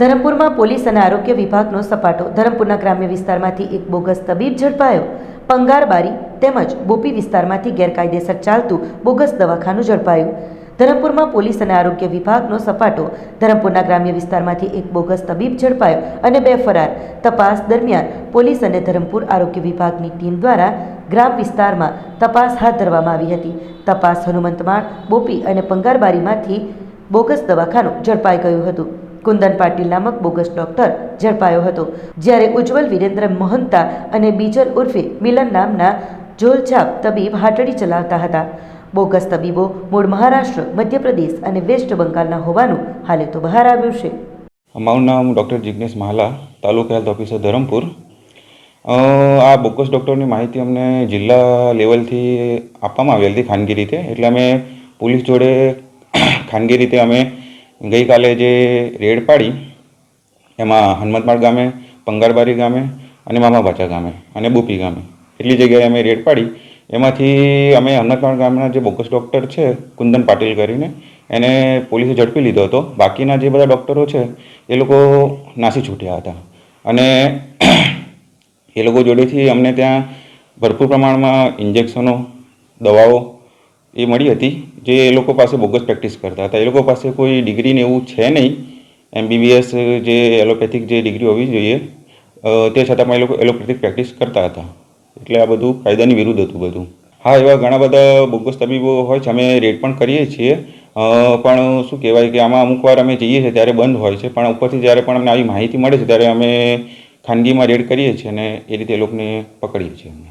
ધરમપુરમાં police અને આરોગ્ય વિભાગનો સપાટો. ધરમપુરના ગ્રામ્ય વિસ્તારમાંથી એક બોગસ તબીબ ઝડપાયો. પંગારબારી તેમજ બોપી વિસ્તારમાંથી ગેરકાયદેસર ચાલતું બોગસ દવાખાનું ઝડપાયું. ધરમપુરમાં પોલીસ અને આરોગ્ય વિભાગનો સપાટો. ધરમપુરના ગ્રામ્ય વિસ્તારમાંથી એક બોગસ તબીબ ઝડપાયો અને બે ફરાર. તપાસ દરમિયાન પોલીસ અને ધરમપુર આરોગ્ય વિભાગની ટીમ દ્વારા ગ્રામ વિસ્તારમાં તપાસ હાથ ધરવામાં આવી હતી. તપાસ હનુમંતમાળ બોપી અને પંગારબારીમાંથી બોગસ દવાખાનું ઝડપાઈ ગયું હતું. કુંદન પાટીલ નામક બોગસ ડોક્ટર ઝડપાયો હતો. જ્યારે ઉજ્જવલ વિરેન્દ્ર મહંતા અને બીજલ ઉર્ફે મિલન નામના જોલછાપ તબીબ હાટડી ચલાવતા હતા. બોગસ તબીબો મૂળ મહારાષ્ટ્ર, મધ્યપ્રદેશ અને વેસ્ટ બંગાળના હોવાનું હાલે તો બહાર આવ્યું છે. મારું નામ doctor Jignesh Mahala, taluka health officer Dharampur. આ બોગસ ડૉક્ટરની માહિતી અમને જિલ્લા લેવલથી આપવામાં આવેલી હતી ખાનગી રીતે. એટલે અમે પોલીસ જોડે ખાનગી રીતે અમે ગઈકાલે જે રેડ પાડી, એમાં હનુમતમાળ ગામે, પંગારબારી ગામે અને મામાભાચા ગામે અને બોપી ગામે. એટલી જગ્યાએ અમે રેડ પાડી. એમાંથી અમે હનુમતમાળ ગામના જે બોગસ ડૉક્ટર છે, કુંદન પાટીલ કરીને, એને પોલીસે ઝડપી લીધો હતો. બાકીના જે બધા ડૉક્ટરો છે, એ લોકો નાસી છૂટ્યા હતા. અને એ લોકો જોડેથી અમને ત્યાં ભરપૂર પ્રમાણમાં ઇન્જેક્શનો, દવાઓ એ મળી હતી, જે એ લોકો પાસે બોગસ પ્રેક્ટિસ કરતા હતા. એ લોકો પાસે કોઈ ડિગ્રીને એવું છે નહીં. એમબીબીએસ જે એલોપેથિક જે ડિગ્રી હોવી જોઈએ તે છતાં પણ એ લોકો એલોપેથિક પ્રેક્ટિસ કરતા હતા. એટલે આ બધું કાયદાની વિરુદ્ધ હતું બધું. હા, એવા ઘણા બધા બોગસ તબીબો હોય છે, અમે રેડ પણ કરીએ છીએ. પણ શું કહેવાય કે આમાં અમુક વાર અમે જઈએ છીએ ત્યારે બંધ હોય છે. પણ ઉપરથી જ્યારે પણ અમને આવી માહિતી મળે છે, ત્યારે અમે ખાનગીમાં રેડ કરીએ છીએ અને એ રીતે એ લોકોને પકડીએ છીએ અમે.